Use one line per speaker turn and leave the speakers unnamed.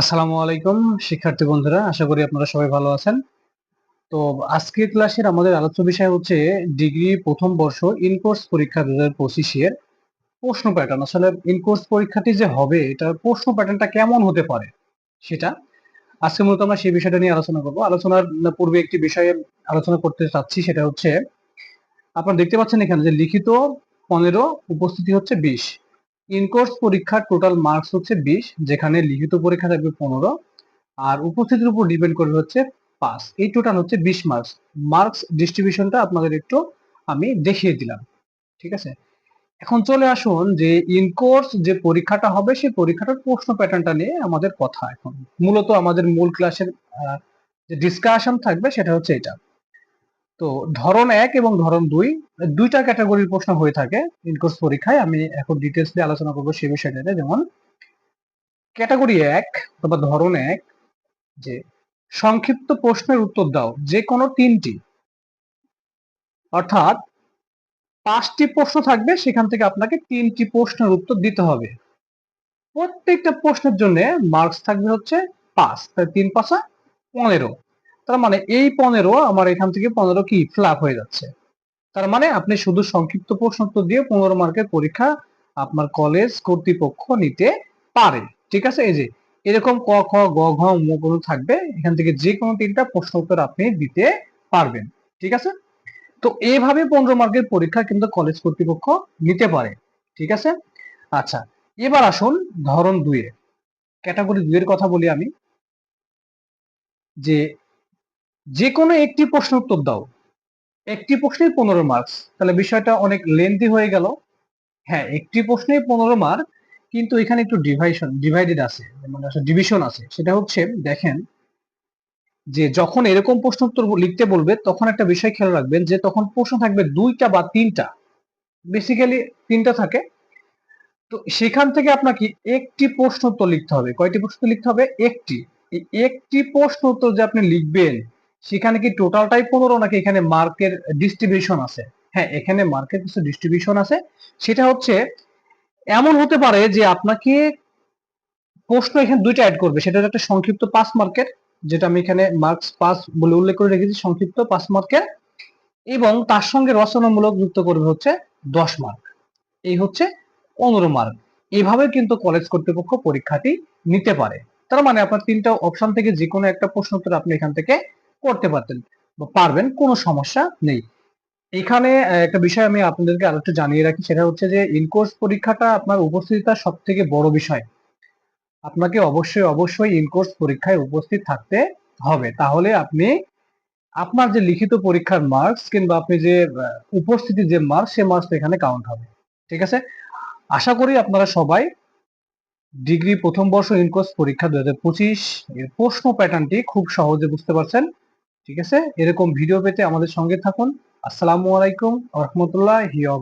আসসালামু আলাইকুম, শিক্ষার্থী বন্ধুরা, আশা করি আপনারা সবাই ভালো আছেন। তো আজকের ক্লাসের আমাদের আলোচ্য বিষয় হচ্ছে ডিগ্রি প্রথম বর্ষ ইনকোর্স পরীক্ষা দু হাজার পঁচিশের প্রশ্ন প্যাটার্ন আসলে ইনকোর্স পরীক্ষাটি যে হবে, এটার প্রশ্ন প্যাটার্নটা কেমন হতে পারে সেটা আজকে মূলত আমরা সেই বিষয়টা নিয়ে আলোচনা করব। আলোচনার পূর্বে একটি বিষয়ে আলোচনা করতে চাচ্ছি, সেটা হচ্ছে আপনারা দেখতে পাচ্ছেন এখানে যে লিখিত পনেরো, উপস্থিতি হচ্ছে বিশ। ইনকোর্স পরীক্ষার টোটাল মার্কস হচ্ছে বিশ, যেখানে লিখিত পরীক্ষা থাকবে পনেরো, আর উপস্থিতির উপর ডিপেন্ড করবে হচ্ছে পাস এই টোটাল হচ্ছে বিশ মার্কস মার্কস ডিস্ট্রিবিউশনটা আপনাদের একটু আমি দেখিয়ে দিলাম। ঠিক আছে? এখন চলে আসুন যে ইনকোর্স যে পরীক্ষাটা হবে, সেই পরীক্ষাটার প্রশ্ন প্যাটার্নটা নিয়ে আমাদের কথা এখন। মূলত আমাদের মূল ক্লাসের যে ডিসকাশন থাকবে সেটা হচ্ছে এটা। তো ধরন এক এবং ধরন দুই, দুইটা ক্যাটাগরির প্রশ্ন হয়ে থাকে ইনকোর্স পরীক্ষায়। আমি এখন ডিটেলস দিয়ে আলোচনা করব সেই বিষয়টাতে যেমন ক্যাটাগরি এক অথবা ধরন এক, যে সংক্ষিপ্ত প্রশ্নের উত্তর দাও, যে কোনো তিনটি। অর্থাৎ, পাঁচটি প্রশ্ন থাকবে, সেখান থেকে আপনাকে তিনটি প্রশ্নের উত্তর দিতে হবে। প্রত্যেকটা প্রশ্নের জন্য মার্কস থাকবে হচ্ছে পাঁচ, তাই তিন পাঁচা পনেরো। তার মানে এই পনেরো আমার এখান থেকে পনেরো কি ফ্লাপ হয়ে যাচ্ছে। তার মানে আপনি শুধু সংক্ষিপ্ত প্রশ্ন উত্তর দিয়ে পনেরো মার্কের পরীক্ষা আপনার কলেজ কর্তৃপক্ষ নিতে পারে। ঠিক আছে? এই যে, এরকম ক, খ, গ, ঘ ম গুলো থাকবে, এখান থেকে যে কোনো তিনটা প্রশ্ন উত্তর আপনি দিতে পারবেন। ঠিক আছে? তো এইভাবে পনেরো মার্কের পরীক্ষা কিন্তু কলেজ কর্তৃপক্ষ নিতে পারে। ঠিক আছে? আচ্ছা এবার আসুন ধরন দুয়ে ক্যাটাগরি দুইয়ের কথা বলি আমি। যে যে কোনো একটি প্রশ্ন উত্তর দাও। একটি প্রশ্নে পনেরো মার্কস তাহলে বিষয়টা অনেক লেন্দি হয়ে গেল। হ্যাঁ একটি প্রশ্নে পনেরো মার্ক কিন্তু এখানে একটু ডিভাইশন ডিভাইডেড আছে মানে ডিভিশন আছে। সেটা হচ্ছে, দেখেন, যে যখন এরকম প্রশ্ন উত্তর লিখতে বলবে, তখন একটা বিষয় খেয়াল রাখবেন যে তখন প্রশ্ন থাকবে দুইটা বা তিনটা। বেসিক্যালি তিনটা থাকে। তো সেখান থেকে আপনাকে একটি প্রশ্ন উত্তর লিখতে হবে। কয়টি প্রশ্ন লিখতে হবে? একটি। একটি প্রশ্ন উত্তর যে আপনি লিখবেন সেখানে কি টোটালটাই পনেরো নাকি এখানে মার্কের ডিস্ট্রিবিউশন আছে? হ্যাঁ এখানে মার্কের কিছু ডিস্ট্রিবিউশন আছে। সেটা হচ্ছে, এমন হতে পারে যে আপনাকে প্রশ্ন এখানে দুইটা অ্যাড করবে। সেটা একটা সংক্ষিপ্ত পাঁচ মার্কের যেটা আমি এখানে মার্কস পাস বলে উল্লেখ করে রেখেছি, সংক্ষিপ্ত পাঁচ মার্কের এবং তার সঙ্গে রচনামূলক যুক্ত করবে হচ্ছে দশ মার্ক এই হচ্ছে পনেরো মার্ক এইভাবে কিন্তু কলেজ কর্তৃপক্ষ পরীক্ষাটি নিতে পারে। তার মানে আপনার তিনটা অপশন থেকে যে কোনো একটা প্রশ্ন উত্তর আপনি এখান থেকে করতে পারতেন পারবেন, কোনো সমস্যা নেই। এখানে একটা বিষয় আমি আপনাদেরকে আরও একটু জানিয়ে রাখি, সেটা হচ্ছে যে ইনকোর্স পরীক্ষাটা আপনার উপস্থিতিটা সব থেকে বড় বিষয়। আপনাকে অবশ্যই অবশ্যই ইনকোর্স পরীক্ষায় উপস্থিত থাকতে হবে। তাহলে আপনি, আপনার যে লিখিত পরীক্ষার মার্কস কিংবা আপনি যে উপস্থিতি যে মার্কস সে মার্কস এখানে কাউন্ট হবে। ঠিক আছে? আশা করি আপনারা সবাই ডিগ্রি প্রথম বর্ষ ইনকোর্স পরীক্ষা দু হাজার পঁচিশ এর প্রশ্ন প্যাটার্নটি খুব সহজে বুঝতে পারছেন। ঠিক আছে? এরকম ভিডিও পেতে আমাদের সঙ্গে থাকুন। আসসালামু আলাইকুম রহমতুল্লাহ হিয়া